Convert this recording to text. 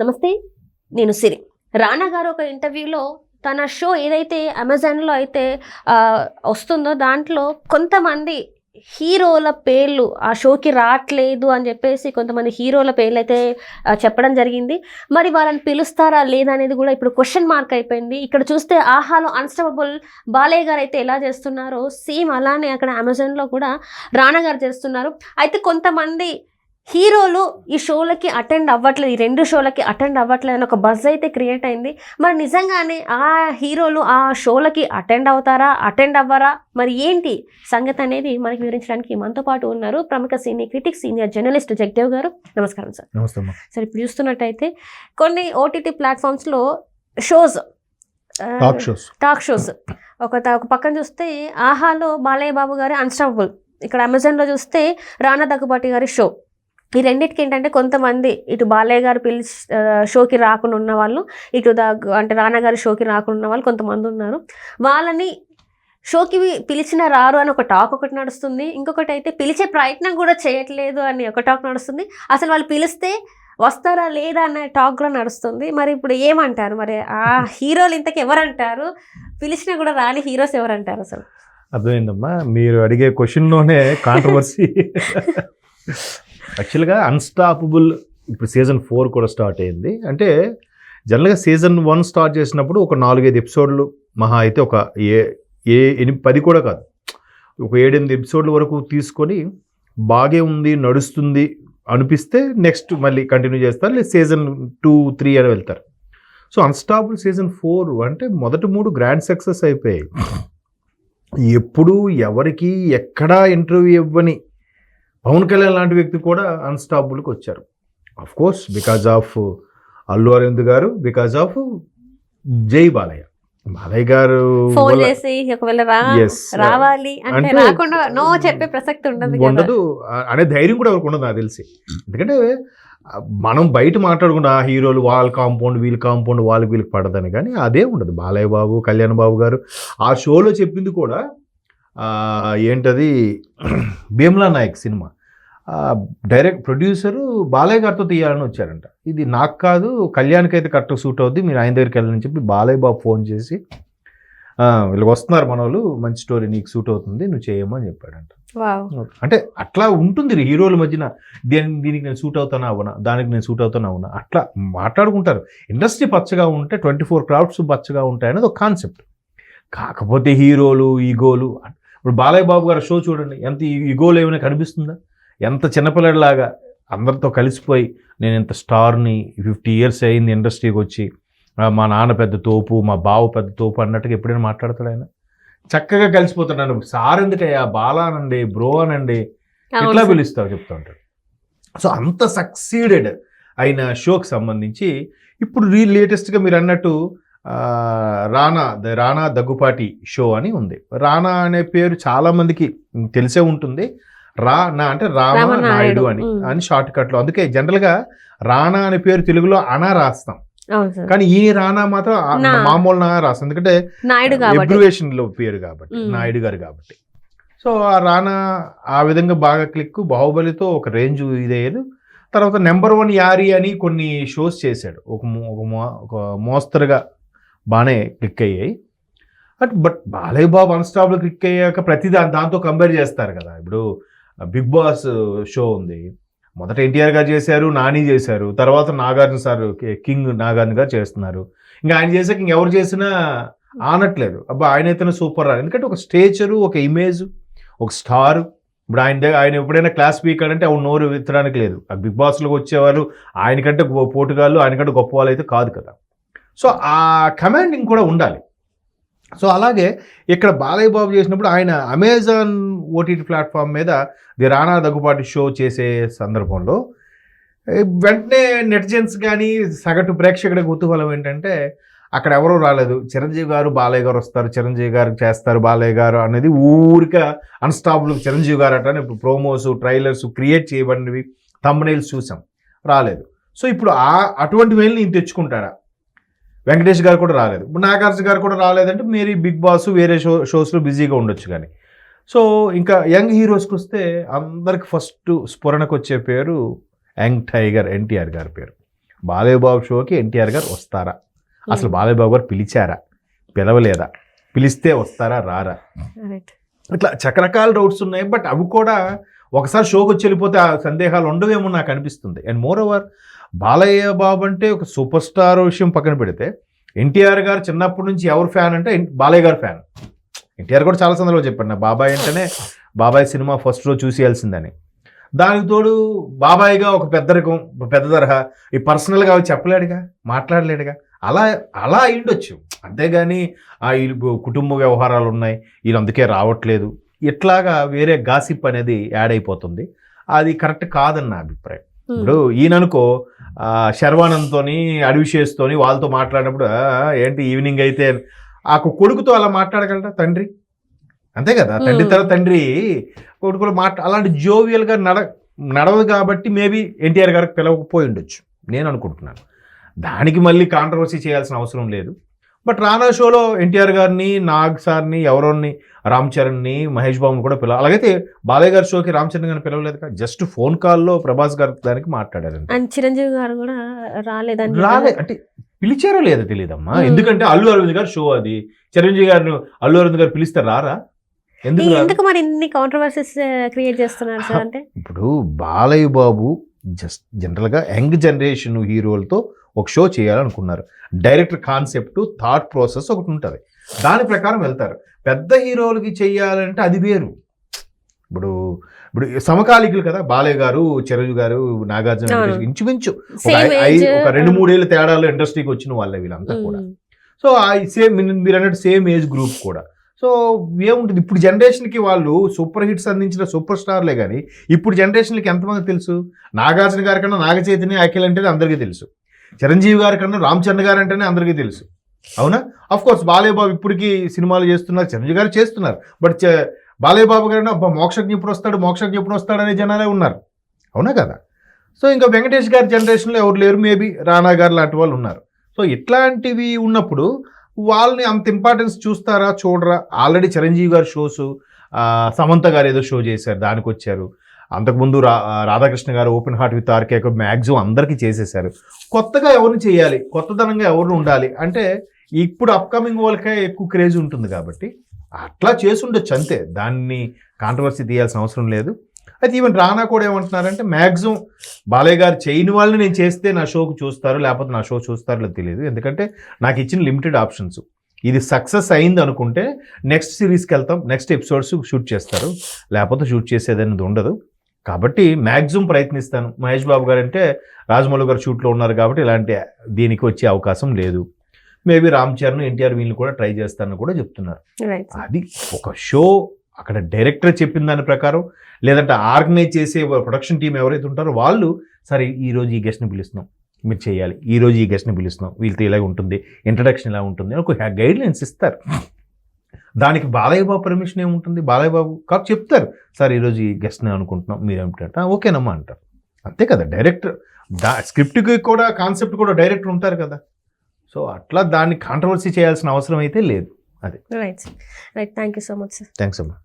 నమస్తే నేను సిరి. రానా గారు ఒక ఇంటర్వ్యూలో తన షో ఏదైతే అమెజాన్లో అయితే వస్తుందో దాంట్లో కొంతమంది హీరోల పేర్లు ఆ షోకి రావట్లేదు అని చెప్పేసి కొంతమంది హీరోల పేర్లు అయితే చెప్పడం జరిగింది. మరి వాళ్ళని పిలుస్తారా లేదా అనేది కూడా ఇప్పుడు క్వశ్చన్ మార్క్ అయిపోయింది. ఇక్కడ చూస్తే ఆహాలో అన్స్టబుల్ బాలయ్య గారు అయితే ఎలా చేస్తున్నారో సేమ్ అలానే అక్కడ అమెజాన్లో కూడా రానా గారు చేస్తున్నారు. అయితే కొంతమంది హీరోలు ఈ షోలకి అటెండ్ అవ్వట్లేదు ఈ రెండు షోలకి అటెండ్ అవ్వట్లేదు అని ఒక బజ్ అయితే క్రియేట్ అయింది. మరి నిజంగానే ఆ హీరోలు ఆ షోలకి అటెండ్ అవుతారా అటెండ్ అవ్వరా? మరి ఏంటి సంగతి అనేది మనకి వివరించడానికి మనతో పాటు ఉన్నారు ప్రముఖ senior critic senior journalist Jagadev గారు. నమస్కారం సార్. నమస్తే సార్ ఇప్పుడు చూస్తున్నట్టయితే కొన్ని OTT ప్లాట్ఫామ్స్లో shows talk shows. Talk shows. ఒక ఒక పక్కన చూస్తే ఆహాలో బాలయ్య బాబు గారి అన్స్టాపబుల్ ఇక్కడ అమెజాన్లో చూస్తే రానా దగ్గుబాటి గారి షో. ఈ రెండింటికి ఏంటంటే కొంతమంది ఇటు బాలయ్య గారు పిలిచి షోకి రాకుండా ఉన్న వాళ్ళు ఇటు దగ్గు అంటే రానా గారి షోకి రాకుండా ఉన్న వాళ్ళు కొంతమంది ఉన్నారు. వాళ్ళని షోకి పిలిచిన రారు అని ఒక టాక్ ఒకటి నడుస్తుంది. ఇంకొకటి అయితే పిలిచే ప్రయత్నం కూడా చేయట్లేదు అని ఒక టాక్ నడుస్తుంది. అసలు వాళ్ళు పిలిస్తే వస్తారా లేదా అనే టాక్ కూడా నడుస్తుంది. మరి ఇప్పుడు ఏమంటారు? మరి ఆ హీరోలు ఇంతకు ఎవరంటారు? పిలిచినా కూడా రాని హీరోస్ ఎవరంటారు అసలు? అర్థమైందమ్మా. మీరు అడిగే క్వశ్చన్లోనే కాంట్రవర్సీ యాక్చువల్గా అన్స్టాపబుల్ ఇప్పుడు సీజన్ ఫోర్ కూడా స్టార్ట్ అయింది. అంటే జనరల్గా సీజన్ వన్ స్టార్ట్ చేసినప్పుడు ఒక నాలుగైదు ఎపిసోడ్లు మహా అయితే ఒక ఏ ఏ ఎనిమిది పది కూడా కాదు. ఒక ఏడెనిమిది ఎపిసోడ్ల వరకు తీసుకొని బాగే ఉంది నడుస్తుంది అనిపిస్తే నెక్స్ట్ మళ్ళీ కంటిన్యూ చేస్తారు. లేదా సీజన్ టూ త్రీ అని వెళ్తారు. సో అన్స్టాపుల్ సీజన్ ఫోర్ అంటే మొదటి మూడు గ్రాండ్ సక్సెస్ అయిపోయాయి. ఎప్పుడు ఎవరికి ఎక్కడా ఇంటర్వ్యూ ఇవ్వని పవన్ కళ్యాణ్ లాంటి వ్యక్తి కూడా అన్స్టాపుల్కి వచ్చారు. Of course because of Allu Aravind గారు బికాజ్ ఆఫ్ జై బాలయ్య. బాలయ్య గారు ఫోన్ వల్ల- చేసి ఒకవేళ రా Yes. రావాలి అంటే అంటే- రాకుండా నో చెప్పే ప్రసక్తి ఉండదు ఉండదు. అనే ధైర్యం కూడా ఎవరికి ఉండదు నాకు తెలిసి. ఎందుకంటే మనం బయట మాట్లాడుకుంటే ఆ హీరోలు వాళ్ళ కాంపౌండ్ వీళ్ళ కాంపౌండ్ వాళ్ళకి వీళ్ళకి పడదని. కానీ అదే ఉండదు. బాలయ్య బాబు కళ్యాణ్ బాబు గారు ఆ షోలో చెప్పింది కూడా ఏంటది భీమ్లా నాయక్ సినిమా. డైరెక్ట్ ప్రొడ్యూసరు బాలయ్య గారితో తీయాలని వచ్చారంట. ఇది నాకు కాదు కళ్యాణ్కి అయితే కరెక్ట్ సూట్ అవుద్ది మీరు ఆయన దగ్గరికి వెళ్ళని చెప్పి బాలయ్య బాబు ఫోన్ చేసి "ఆ, వీళ్ళు వస్తున్నారు మన వాళ్ళు మంచి స్టోరీ నీకు సూట్ అవుతుంది నువ్వు చేయమని చెప్పాడంట. అంటే అట్లా ఉంటుంది రీ హీరోల మధ్యన దీని దీనికి నేను సూట్ అవుతానా అవునా దానికి నేను సూట్ అవుతానా అవునా అట్లా మాట్లాడుకుంటారు. ఇండస్ట్రీ పచ్చగా ఉంటే ట్వంటీ ఫోర్ క్రౌడ్స్ పచ్చగా ఉంటాయి అనేది ఒక కాన్సెప్ట్. కాకపోతే హీరోలు ఈగోలు ఇప్పుడు బాలయ్య బాబు గారి షో చూడండి ఎంత ఈగోలు ఏమైనా కనిపిస్తుందా? ఎంత చిన్నపిల్లడిలాగా అందరితో కలిసిపోయి నేను ఇంత స్టార్ని ఫిఫ్టీ ఇయర్స్ అయింది ఇండస్ట్రీకి వచ్చి మా నాన్న పెద్ద తోపు మా బావ పెద్ద తోపు అన్నట్టుగా ఎప్పుడైనా మాట్లాడతాడు ఆయన? చక్కగా కలిసిపోతున్నాను సార్ ఎందుకయ్యా? బాలా అనండి బ్రో అనండి. సార్. పిలుస్తావు చెప్తా ఉంటాడు. సో అంత సక్సీడెడ్ అయిన షోకి సంబంధించి ఇప్పుడు రీ లేటెస్ట్గా మీరు అన్నట్టు రానా ద రానా దగ్గుపాటి షో అని ఉంది. రానా అనే పేరు చాలా మందికి తెలిసే ఉంటుంది. రానా అంటే రామ రామనాయుడు. నాయుడు అని. అని షార్ట్ కట్లో అందుకే జనరల్గా రానా అనే పేరు తెలుగులో అనా రాస్తాం. కానీ ఈ రానా మాత్రం నా. మామూలు నా రాస్తాం. ఎందుకంటే అబ్రివేషన్లో పేరు కాబట్టి. నాయుడు గారు కాబట్టి. సో ఆ రానా ఆ విధంగా బాగా క్లిక్ బాహుబలితో ఒక రేంజ్ ఇదయ్యారు తర్వాత నెంబర్ వన్ యారి అని కొన్ని షోస్ చేశాడు. ఒక ఒక మోస్తరుగా బాగానే క్లిక్ అయ్యాయి. But but Balayya Babu Unstoppable click అయ్యాక ప్రతి దా దాంతో కంపేర్ చేస్తారు కదా. ఇప్పుడు బిగ్ బాస్ షో ఉంది. మొదట ఎన్టీఆర్ గారు చేశారు నాని చేశారు. తర్వాత నాగార్జున సార్ కింగ్ నాగార్జున గారు చేస్తున్నారు. ఇంకా ఆయన చేసాక ఇంకెవరు చేసినా ఆనట్లేదు. అబ్బా ఆయన అయితేనే సూపర్ రా. ఎందుకంటే ఒక స్టేచరు ఒక ఇమేజ్ ఒక స్టార్. ఇప్పుడు ఆయన దగ్గర ఆయన ఎప్పుడైనా క్లాస్ స్పీకర్ అంటే అవును నోరు విత్తడానికి లేదు. ఆ బిగ్ బాస్లోకి వచ్చేవారు ఆయనకంటే పోటుగాళ్ళు ఆయనకంటే గొప్ప వాళ్ళు అయితే కాదు కదా. సో ఆ కమాండింగ్ కూడా ఉండాలి. సో అలాగే ఇక్కడ బాలయ్య బాబు చేసినప్పుడు ఆయన అమెజాన్ ఓటీటీ ప్లాట్ఫామ్ మీద ది రానా దగ్గుబాటి షో చేసే సందర్భంలో వెంటనే నెటిజన్స్ కానీ సగటు ప్రేక్షకుడి కుతూహలం ఏంటంటే అక్కడ ఎవరూ రాలేదు. చిరంజీవి గారు బాలయ్య గారు వస్తారు చిరంజీవి గారు చేస్తారు బాలయ్య గారు అనేది ఊరిక అన్స్టాపుల్ చిరంజీవి గారు అట ఇప్పుడు ప్రోమోస్ ట్రైలర్స్ క్రియేట్ చేయబడినవి తమ్నైల్స్ చూసాం రాలేదు. సో ఇప్పుడు ఆ అటువంటి వేలు నేను తెచ్చుకుంటాడా? వెంకటేష్ గారు కూడా రాలేదు. ఇప్పుడు నాగార్జున గారు కూడా రాలేదంటే మీరు బిగ్ బాస్ వేరే షో షోస్లో బిజీగా ఉండొచ్చు కానీ. సో ఇంకా యంగ్ హీరోస్కి వస్తే అందరికి ఫస్ట్ స్ఫురణకు వచ్చే పేరు యంగ్ టైగర్ ఎన్టీఆర్ గారి పేరు. బాలయ్య బాబు షోకి ఎన్టీఆర్ గారు వస్తారా? అసలు బాలయ్య బాబు గారు పిలిచారా? పిలవలేదా? పిలిస్తే వస్తారా? రారా? ఇట్లా రకరకాల డౌట్స్ ఉన్నాయి బట్ అవి కూడా ఒకసారి షోకి వచ్చి వెళ్ళిపోతే ఆ సందేహాలు ఉండవేమో నాకు అనిపిస్తుంది. And moreover Balayya Babu అంటే ఒక సూపర్ స్టార్ విషయం పక్కన పెడితే ఎన్టీఆర్ గారు చిన్నప్పటి నుంచి ఎవరు ఫ్యాన్ అంటే బాలయ్య గారు ఫ్యాన్. ఎన్టీఆర్ కూడా చాలా సందర్భంగా చెప్పాడు. నా బాబాయ్ అంటేనే బాబాయ్ సినిమా ఫస్ట్ రోజు చూసేయాల్సిందని. దానికి తోడు బాబాయ్గా ఒక పెద్ద రకం పెద్ద తరహా ఈ పర్సనల్గా అవి చెప్పలేడుగా మాట్లాడలేడుగా. అలా అలా అయిండొచ్చు అంతేగాని ఆ ఈ కుటుంబ వ్యవహారాలు ఉన్నాయి వీళ్ళు అందుకే రావట్లేదు. ఇట్లాగా వేరే గాసిప్ అనేది యాడ్ అయిపోతుంది. అది కరెక్ట్ కాదని నా అభిప్రాయం. ఇప్పుడు ఈయన అనుకో ఆ, శర్వానంద్తోని అడివిషేస్తోని వాళ్ళతో మాట్లాడినప్పుడు "ఆ, ఏంటి ఈవినింగ్ అయితే ఆ కొడుకుతో అలా మాట్లాడగలరా తండ్రి? అంతే కదా తండ్రి. తర్వాత తండ్రి కొడుకులు మాట్లా అలాంటి జోవియల్గా నడ నడవదు కాబట్టి మేబీ ఎన్టీఆర్ గారికి పిలవకపోయి ఉండొచ్చు. నేను అనుకుంటున్నాను. దానికి మళ్ళీ కాంట్రవర్సీ చేయాల్సిన అవసరం లేదు. బట్ రానా షోలో ఎన్టీఆర్ గారిని నాగ్ సార్ని ఎవరోని రామ్ చరణ్ని మహేష్ బాబుని కూడా పిలవ అలాగైతే బాలయ్య గారి షోకి రామ్ చరణ్ గారిని పిలవలేదు కదా జస్ట్ ఫోన్ కాల్లో ప్రభాస్ గారి దానికి మాట్లాడారు అండ్ చిరంజీవి గారు కూడా రాలేదని రాలే అంటే పిలిచారో లేదో తెలియదమ్మా. ఎందుకంటే అల్లు అరవింద్ గారు షో అది. చిరంజీవి గారిని అల్లు అరవింద్ గారు పిలిస్తే రారా? ఎందుకు రారు? ఎందుకు మరి ఇన్ని కాంట్రవర్సీస్ క్రియేట్ చేస్తున్నారు సార్ అంటే? ఇప్పుడు బాలయ్య బాబు జస్ట్ జనరల్గా యంగ్ జనరేషన్ హీరోలతో ఒక షో చేయాలనుకున్నారు. డైరెక్టర్ కాన్సెప్ట్ థాట్ ప్రాసెస్ ఒకటి ఉంటుంది. దాని ప్రకారం వెళ్తారు. పెద్ద హీరోలకి చేయాలంటే అది వేరు. ఇప్పుడు ఇప్పుడు సమకాలికులు కదా బాలయ్య గారు చిరంజీవి గారు నాగార్జున ఇంచుమించు ఒక రెండు మూడేళ్ళ తేడాలో ఇండస్ట్రీకి వచ్చిన వాళ్ళే వీళ్ళంతా కూడా. సో ఆ సేమ్ మీరు అన్నట్టు సేమ్ ఏజ్ గ్రూప్ కూడా. సో ఏముంటుంది? ఇప్పుడు జనరేషన్కి వాళ్ళు సూపర్ హిట్స్ అందించిన సూపర్ స్టార్లే కానీ ఇప్పుడు జనరేషన్కి ఎంతమంది తెలుసు? నాగార్జున గారి కన్నా నాగచైతన్య అఖిల్ అంటేనే అందరికీ తెలుసు. చిరంజీవి గారి కన్నా రామ్ చరణ్ గారు అంటేనే అందరికీ తెలుసు. అవునా? అఫ్ కోర్స్ బాలయ్య బాబు ఇప్పటికీ సినిమాలు చేస్తున్నారు చిరంజీవి గారు చేస్తున్నారు. బట్ చ- బాలయ్య బాబు గారు అబ్బా మోక్షజ్ఞ ఎప్పుడు వస్తాడు మోక్షజ్ఞ ఎప్పుడు వస్తాడు అనే జనాలే ఉన్నారు. అవునా కదా? సో ఇంకా వెంకటేష్ గారి జనరేషన్లో ఎవరు లేరు? మేబీ రానా గారు లాంటి వాళ్ళు ఉన్నారు. సో ఇట్లాంటివి ఉన్నప్పుడు వాళ్ళని అంత ఇంపార్టెన్స్ చూస్తారా చూడరా? ఆల్రెడీ చిరంజీవి గారి షోస్ సమంత గారు ఏదో షో చేశారు దానికి వచ్చారు. అంతకుముందు రా Radhakrishna garu open heart with RK maximum అందరికీ చేసేసారు కొత్తగా ఎవరిని చేయాలి? కొత్తదనంగా ఎవరిని ఉండాలి? అంటే ఇప్పుడు అప్కమింగ్ వాళ్ళకే ఎక్కువ క్రేజ్ ఉంటుంది కాబట్టి అట్లా చేసి ఉండొచ్చు అంతే. దాన్ని కాంట్రవర్సీ తీయాల్సిన అవసరం లేదు. అయితే ఈవెన్ రానా కూడా ఏమంటున్నారంటే మ్యాక్సిమం బాలయ్య గారు చేయని వాళ్ళని నేను చేస్తే నా షోకు చూస్తారు లేకపోతే నా షో చూస్తారో లేదో తెలియదు. ఎందుకంటే నాకు ఇచ్చిన లిమిటెడ్ ఆప్షన్స్. ఇది సక్సెస్ అయింది అనుకుంటే నెక్స్ట్ సిరీస్కి వెళ్తాం నెక్స్ట్ ఎపిసోడ్స్ షూట్ చేస్తారు. లేకపోతే షూట్ చేసేది అనేది ఉండదు. కాబట్టి మ్యాక్సిమం ప్రయత్నిస్తాను. మహేష్ బాబు గారు అంటే రాజమౌళి గారు షూట్లో ఉన్నారు కాబట్టి ఇలాంటి దీనికి వచ్చే అవకాశం లేదు. మేబీ రామ్ చరణ్ ఎన్టీఆర్ వీళ్ళు కూడా ట్రై చేస్తారని కూడా చెప్తున్నారు. అది ఒక షో అక్కడ డైరెక్టర్ చెప్పిన దాని ప్రకారం లేదంటే ఆర్గనైజ్ చేసే ప్రొడక్షన్ టీం ఎవరైతే ఉంటారో వాళ్ళు సరే ఈ రోజు ఈ గెస్ట్ని పిలుస్తున్నాం మీరు చేయాలి ఈ రోజు ఈ గెస్ట్ని పిలుస్తున్నాం వీళ్ళతో ఇలా ఉంటుంది ఇంట్రడక్షన్ ఇలా ఉంటుంది అని ఒక గైడ్ లైన్స్ ఇస్తారు. దానికి బాలయ్య బాబు పర్మిషన్ ఏముంటుంది? బాలయ్య బాబు కాకు చెప్తారు. సార్ ఈరోజు ఈ గెస్ట్ని అనుకుంటున్నాం మీరేమిటంటే ఓకేనమ్మా అంటారు. అంతే కదా డైరెక్టర్. దా స్క్రిప్ట్కి కూడా కాన్సెప్ట్ కూడా డైరెక్టర్ ఉంటారు కదా. సో అట్లా దాన్ని కాంట్రవర్సీ చేయాల్సిన అవసరం అయితే లేదు. Right right thank you so much sir thanks అమ్మా.